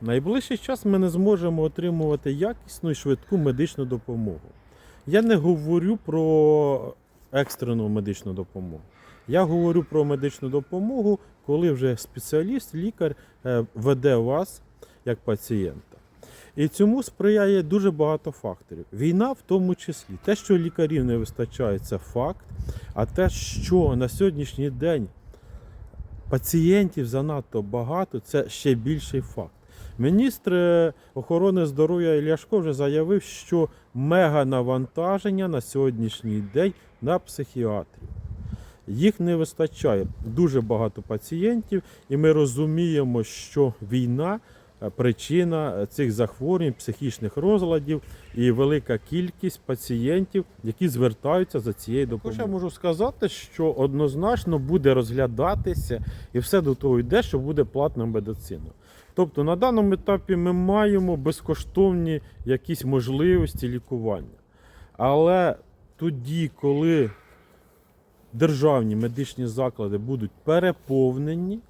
найближчий час ми не зможемо отримувати якісну і швидку медичну допомогу. Я не говорю про екстрену медичну допомогу. Я говорю про медичну допомогу, коли вже спеціаліст, лікар е, веде вас як пацієнта. І цьому сприяє дуже багато факторів. Війна в тому числі. Те, що лікарів не вистачає, це факт. А те, що на сьогоднішній день пацієнтів занадто багато, це ще більший факт. Міністр охорони здоров'я Ільяшко вже заявив, що мега навантаження на сьогоднішній день на психіатрів. Їх не вистачає дуже багато пацієнтів, і ми розуміємо, що війна е, причина цих захворювань, психічних розладів і велика кількість пацієнтів, які звертаються за цією допомогою. Я можу сказати, що однозначно буде розглядатися і все до того йде, що буде платна медицина. Тобто на даному етапі ми маємо безкоштовні якісь можливості лікування. Але тоді, коли державні медичні заклади будуть переповнені,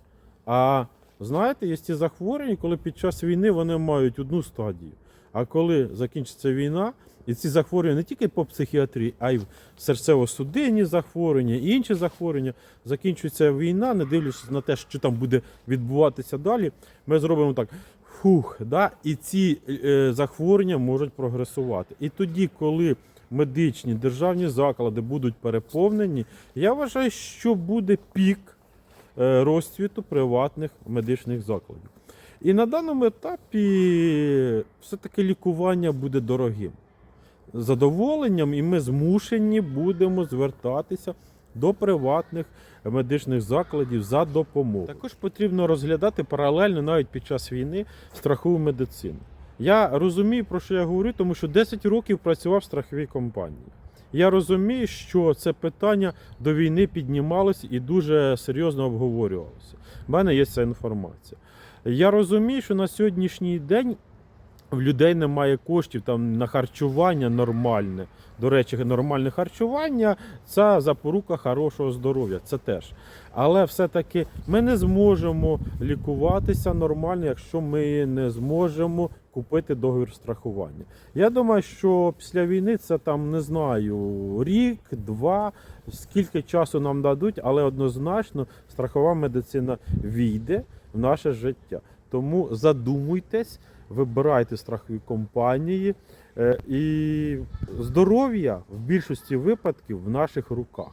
а знаєте, є ті захворювання, коли під час війни вони мають одну стадію. А коли закінчиться війна, і ці захворювання не тільки по психіатрії, а й серцево-судинні захворювання, і інші захворювання, закінчується війна, не дивлячись на те, що там буде відбуватися далі, ми зробимо так. Фух, да? і ці е, захворювання можуть прогресувати. І тоді, коли медичні державні заклади будуть переповнені, я вважаю, що буде пік е, розцвіту приватних медичних закладів. І на даному етапі все-таки лікування буде дорогим. Задоволенням, і ми змушені будемо звертатися до приватних медичних закладів за допомогою. Також потрібно розглядати паралельно навіть під час війни страхову медицину. Я розумію, про що я говорю, тому що 10 років працював в страховій компанії. Я розумію, що це питання до війни піднімалося і дуже серйозно обговорювалося. У мене є ця інформація. Я розумію, що на сьогоднішній день в людей немає коштів там на харчування нормальне. До речі, нормальне харчування це запорука хорошого здоров'я. Це теж. Але все-таки ми не зможемо лікуватися нормально, якщо ми не зможемо купити договір страхування. Я думаю, що після війни це там не знаю рік, два, скільки часу нам дадуть, але однозначно страхова медицина війде наше життя. Тому задумуйтесь, вибирайте страхові компанії, е, і здоров'я в більшості випадків в наших руках.